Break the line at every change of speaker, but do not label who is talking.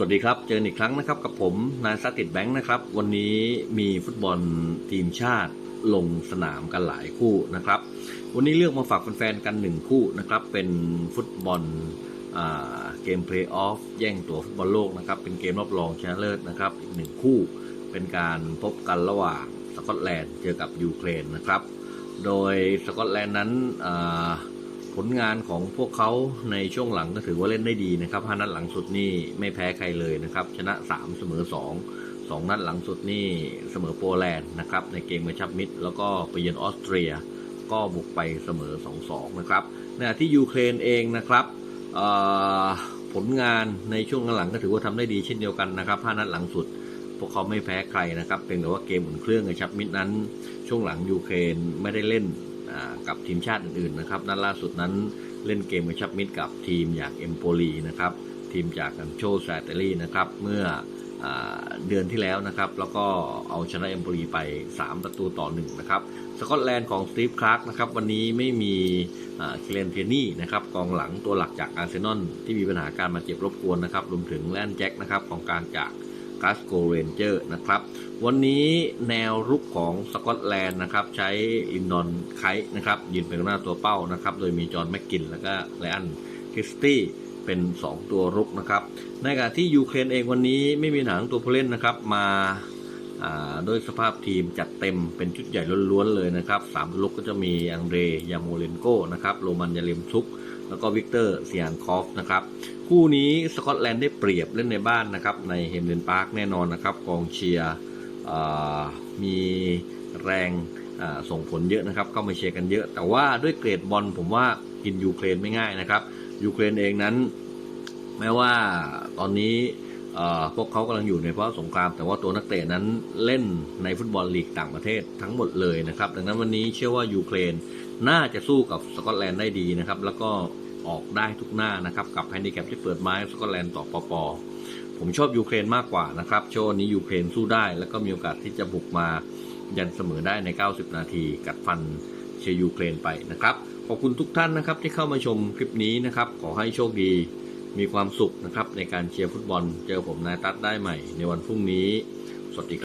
สวัสดีครับ เจออีกครั้งนะครับกับผมนายสติดแบงค์นะครับ วันนี้มีฟุตบอลทีมชาติลงสนามกันหลายคู่นะครับ วันนี้เลือกมาฝากแฟนๆกันหนึ่งคู่นะครับ เป็นฟุตบอลเกมเพลย์ออฟแย่งตั๋วฟุตบอลโลกนะครับ เป็นเกมรอบรองชนะเลิศนะครับ อีกหนึ่งคู่เป็นการพบกันระหว่างสกอตแลนด์เจอกับยูเครนนะครับ โดยสกอตแลนด์นั้นอ ผลงานของพวกเขาในช่วงหลังก็ถือว่าเล่นได้ดีนะครับห้านัดหลังสุดนี่ไม่แพ้ใครเลยนะครับ ชนะ 3 เสมอ 2 2 นัดหลังสุดนี่เสมอโปแลนด์นะครับ ในเกมกระชับมิตรแล้วก็ไปเยือนออสเตรีย ก็บุกไปเสมอ 2-2 นะครับในะที่ยูเครนเองนะครับผลงานในช่วงหลังก็ถือว่าทำได้ดีเช่นเดียวกันนะครับห้านัดหลังสุด พวกเขาไม่แพ้ใครนะครับเพียงแต่ว่าเกมอุ่นเครื่องกระชับมิตรนั้น ช่วงหลังยูเครนไม่ได้เล่น กับทีมชาติอื่นๆนะครับ นัดล่าสุดนั้นเล่นเกมกระชับมิตรกับทีมอย่างเอมโปลีนะครับ ทีมจากกันโชซาเตลีนะครับ เมื่ออเดือนที่แล้วนะครับ แล้วก็เอาชนะเอมโปลีไป 3 ประตูต่อ 1 นะครับ สกอตแลนด์ของสตีฟคลาร์กนะครับ วันนี้ไม่มีเคเลนเทียนี่นะครับ กองหลังตัวหลักจากอาร์เซนอลที่มีปัญหาการมาเจ็บรบกวนนะครับ รวมถึงแลนแจ็คนะครับกองกลางจาก กาสโกเรนเจอร์นะครับ วันนี้แนวรุกของสกอตแลนด์นะครับ ใช้อินนอนไคท์นะครับยืนเป็นหน้าตัวเป้านะครับ โดยมีจอห์นแม็กกินแล้วก็ไลอันคริสตี้เป็น 2 ตัวรุกนะครับ ในขณะที่ยูเครนเองวันนี้ไม่มีหนังตัวผู้เล่นนะครับ มา อ่าโดยสภาพทีมจัดเต็มเป็นชุดใหญ่ล้วนๆเลยนะครับสามตัวรุกก็จะมีอังเดรยาโมเลนโกนะครับโรมันยาเลมซุก แล้วก็วิกเตอร์เซียนคอฟนะครับคู่นี้สกอตแลนด์ได้เปรียบเล่นในบ้านนะครับในเฮมเลนพาร์คแน่นอนนะครับกองเชียร์มีแรงส่งผลเยอะนะครับเข้ามาเชียร์กันเยอะ แต่ว่าด้วยเกรดบอลผมว่ากินยูเครนไม่ง่ายนะครับยูเครนเองนั้นแม้ว่าตอนนี้ พวกเขากำลังอยู่ในภาวะสงคราม แต่ว่าตัวนักเตะนั้นเล่นในฟุตบอลลีกต่างประเทศทั้งหมดเลยนะครับ ดังนั้นวันนี้เชื่อว่ายูเครนน่าจะสู้กับสกอตแลนด์ได้ดีนะครับ แล้วก็ออกได้ทุกหน้านะครับ กับแฮนดิแคปที่เปิดไม้สกอตแลนด์ต่อปปผมชอบยูเครนมากกว่านะครับโชว์นี้ยูเครนสู้ได้ แล้วก็มีโอกาสที่จะบุกมายันเสมอได้ใน 90 นาที กัดฟันเชียร์ยูเครนไปนะครับ ขอบคุณทุกท่านนะครับที่เข้ามาชมคลิปนี้นะครับ ขอให้โชคดี มีความสุขนะครับในการเชียร์ฟุตบอล เจอผมนายตั๊ดได้ใหม่ในวันพรุ่งนี้ สวัสดีครับ